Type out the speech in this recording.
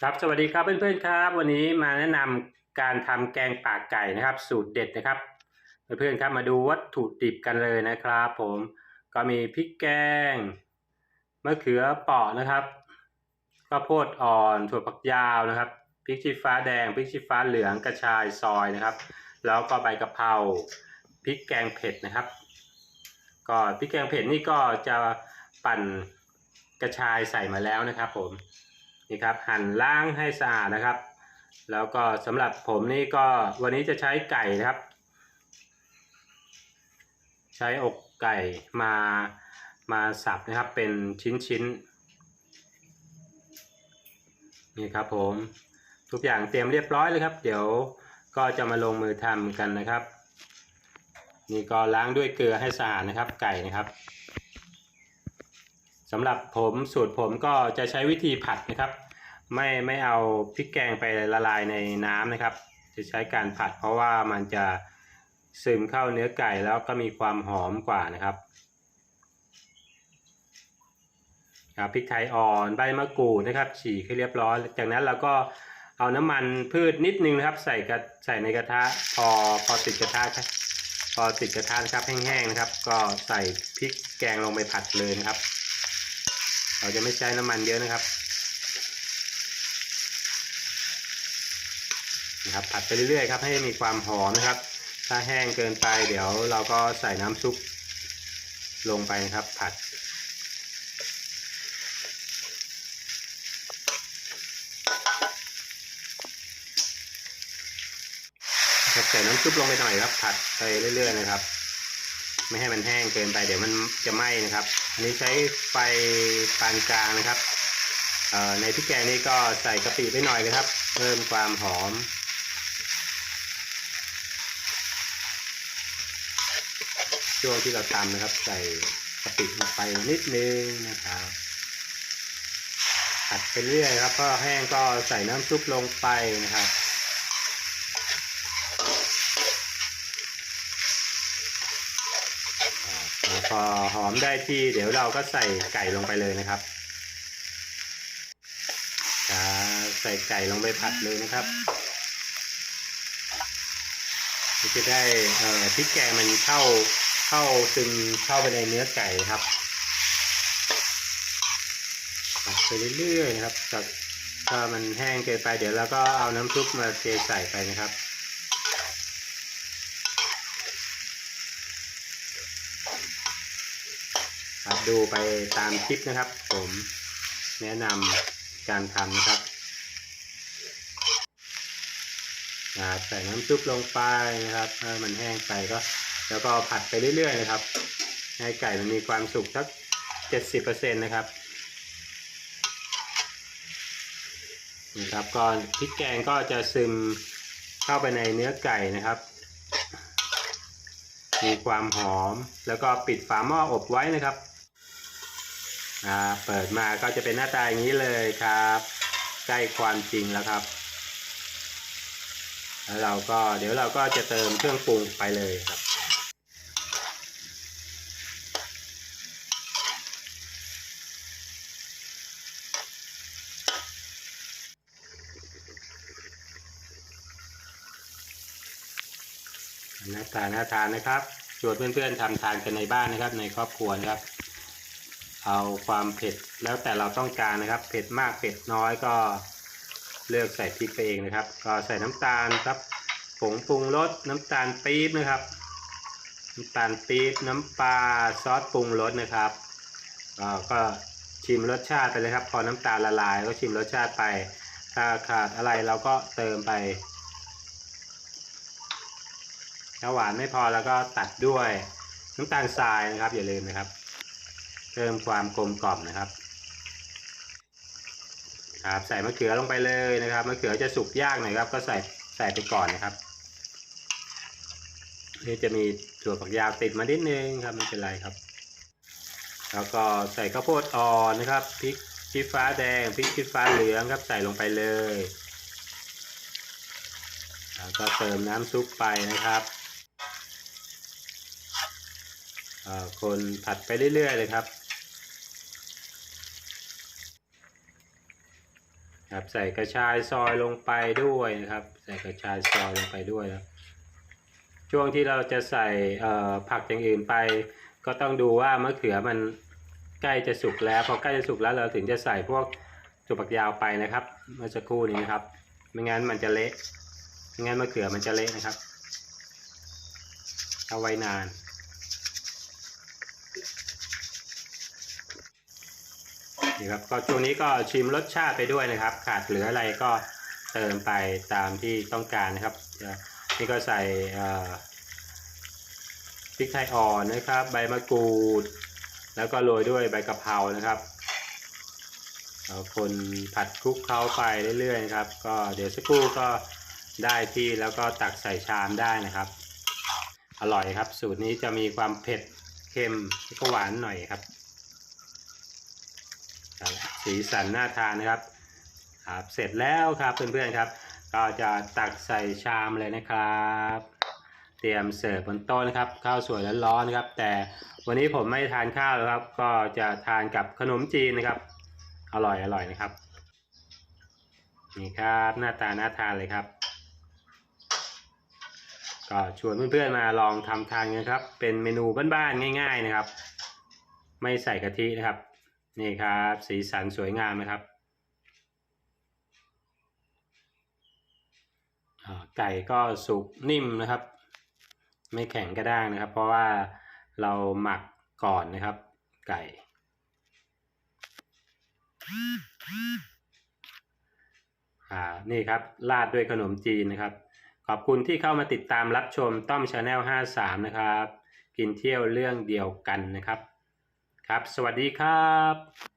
ครับสวัสดีครับเพื่อนๆครับ วันนี้มาแนะนำการทำแกงป่าไก่นะครับ สูตรเด็ดนะครับ เพื่อนๆครับมาดูวัตถุดิบกันเลยนะครับ ผมก็มีพริกแกงมะเขือเปราะนะครับข้าวโพดอ่อนถั่วฝักยาวนะครับพริกชี้ฟ้าแดงพริกชี้ฟ้าเหลืองกระชายซอยนะครับ แล้วก็ใบกะเพราพริกแกงเผ็ดนะครับ ก็พริกแกงเผ็ดนี่ก็จะปั่นกระชายใส่มาแล้วนะครับ ผม นี่ครับหั่นล้างให้สะอาดนะครับ แล้วก็สำหรับผมนี่ก็วันนี้จะใช้ไก่นะครับ ใช้อกไก่มามาสับนะครับเป็นชิ้นๆนี่ครับผมทุกอย่างเตรียมเรียบร้อยเลยครับ เดี๋ยวก็จะมาลงมือทำกันนะครับ นี่ก็ล้างด้วยเกลือให้สะอาดนะครับไก่นะครับ สำหรับผมสูตรผมก็จะใช้วิธีผัดนะครับ ไม่ไม่เอาพริกแกงไปละลายในน้ำนะครับ จะใช้การผัดเพราะว่ามันจะซึมเข้าเนื้อไก่แล้วก็มีความหอมกว่านะครับครับพริกไทยอ่อนใบมะกรูดนะครับ ฉีกให้เรียบร้อย จากนั้นเราก็เอาน้ำมันพืชนิดนึงนะครับ ใส่กระใส่ในกระทะพอพอติดกระทะพอติดกระทะนะครับแห้งๆนะครับ ก็ใส่พริกแกงลงไปผัดเลยนะครับ เราจะไม่ใช้น้ำมันเยอะนะครับนะครับ ผัดไปเรื่อยๆครับ ให้มีความหอมนะครับ ถ้าแห้งเกินไป เดี๋ยวเราก็ใส่น้ำซุปลงไปนะครับ ผัดใส่น้ำซุปลงไปหน่อยครับ ผัดไปเรื่อยๆนะครับ ไม่ให้มันแห้งเกินไปเดี๋ยวมันจะไหม้นะครับ อันนี้ใช้ไฟปานกลางนะครับในพริกแกงนี้ก็ใส่กะปิไปหน่อยนะครับ เพิ่มความหอม ช่วงที่เราทำนะครับ ใส่กะปิลงไปนิดนึงนะครับผัดไปเรื่อยครับ ก็แห้งก็ใส่น้ำซุปลงไปนะครับ พอหอมได้ที่เดี๋ยวเราก็ใส่ไก่ลงไปเลยนะครับใส่ไก่ลงไปผัดเลยนะครับจะได้พริกแกงมันเข้าเข้าซึมเข้าไปในเนื้อไก่ครับผัดไปเรื่อยๆนะครับถ้ามันแห้งเกินไปเดี๋ยวเราก็เอาน้ำซุปมาเทใส่ไปนะครับครับ ดูไปตามคลิปนะครับ ผมแนะนำการทำนะครับใส่น้ำซุปลงไปนะครับถ้ามันแห้งไปก็ แล้วก็ผัดไปเรื่อยๆนะครับ ให้ไก่มันมีความสุกสักเจ็ดสิบเปอร์เซ็นต์นะครับนี่ครับก่อนพริกแกงก็จะซึมเข้าไปในเนื้อไก่นะครับ มีความหอมแล้วก็ปิดฝาหม้ออบไว้นะครับ อ่าเปิดมาก็จะเป็นหน้าตาอย่างนี้เลยครับใกล้ความจริงแล้วครับ แล้วเราก็เดี๋ยวเราก็จะเติมเครื่องปรุงไปเลยครับหน้าตาน่าทานนะครับชวนเพื่อนๆทำทานกันในบ้านนะครับ ในครอบครัวนะครับ เอาความเผ็ดแล้วแต่เราต้องการนะครับ เผ็ดมากเผ็ดน้อยก็เลือกใส่พริกไปเองนะครับ ก็ใส่น้ำตาลครับผงปรุงรสน้ำตาลปี๊บนะครับน้ำตาลปี๊บน้ำปลาซอสปรุงรสนะครับก็ชิมรสชาติไปเลยครับ พอน้ำตาลละลายก็ชิมรสชาติไป ถ้าขาดอะไรเราก็เติมไปถ้าหวานไม่พอแล้วก็ตัดด้วยน้ำตาลทรายนะครับอย่าลืมนะครับ เพิ่มความกลมกล่อมนะครับครับใส่มะเขือลงไปเลยนะครับมะเขือจะสุกยากหน่อยครับ ก็ใส่ใส่ไปก่อนนะครับนี่จะมีถั่วฝักยาวติดมานิดนึงครับไม่เป็นไรครับ แล้วก็ใส่ข้าวโพดอ่อนนะครับพริกชี้ฟ้าแดงพริกชี้ฟ้าเหลืองครับใส่ลงไปเลยแล้วก็เติมน้ำซุปไปนะครับคนผัดไปเรื่อยๆเลยครับ ครับ ใส่กระชายซอยลงไปด้วยนะครับ ใส่กระชายซอยลงไปด้วยครับช่วงที่เราจะใส่ผักอย่างอื่นไป ก็ต้องดูว่ามะเขือมันใกล้จะสุกแล้วพอใกล้จะสุกแล้วเราถึงจะใส่พวกถั่วฝักยาวไปนะครับ เมื่อสักครู่นี้นะครับ ไม่งั้นมันจะเละไม่งั้นมะเขือมันจะเละนะครับ เอาไว้นาน นี่ครับก็ช่วงนี้ก็ชิมรสชาติไปด้วยนะครับ ขาดเหลืออะไรก็เติมไปตามที่ต้องการนะครับนี่ก็ใส่พริกไทยอ่อนนะครับ ใบมะกรูด แล้วก็โรยด้วยใบกะเพรานะครับคนผัดคลุกเคล้าไปเรื่อยๆครับ ก็เดี๋ยวสักครู่ก็ได้ที่แล้วก็ตักใส่ชามได้นะครับ อร่อยครับ สูตรนี้จะมีความเผ็ดเค็มแล้วก็หวานหน่อยครับ สีสันน่าทานนะครับครับเสร็จแล้วครับเพื่อนๆครับ ก็จะตักใส่ชามเลยนะครับ เตรียมเสิร์ฟบนโต๊ะนะครับ ข้าวสวยร้อนๆนะครับ แต่วันนี้ผมไม่ทานข้าวแล้วครับ ก็จะทานกับขนมจีนนะครับ อร่อยอร่อยนะครับนี่ครับหน้าตาน่าทานเลยครับ ก็ชวนเพื่อนๆมาลองทำทานกันครับ เป็นเมนูบ้านๆง่าย ๆนะครับ ไม่ใส่กะทินะครับ นี่ครับ สีสันสวยงามนะครับไก่ก็สุกนิ่มนะครับ ไม่แข็งกระด้างนะครับ เพราะว่าเราหมักก่อนนะครับ ไก่อ่านี่ครับราดด้วยขนมจีนนะครับ ขอบคุณที่เข้ามาติดตามรับชมต้อมชาแนล53 นะครับ กินเที่ยวเรื่องเดียวกันนะครับ ครับ สวัสดีครับ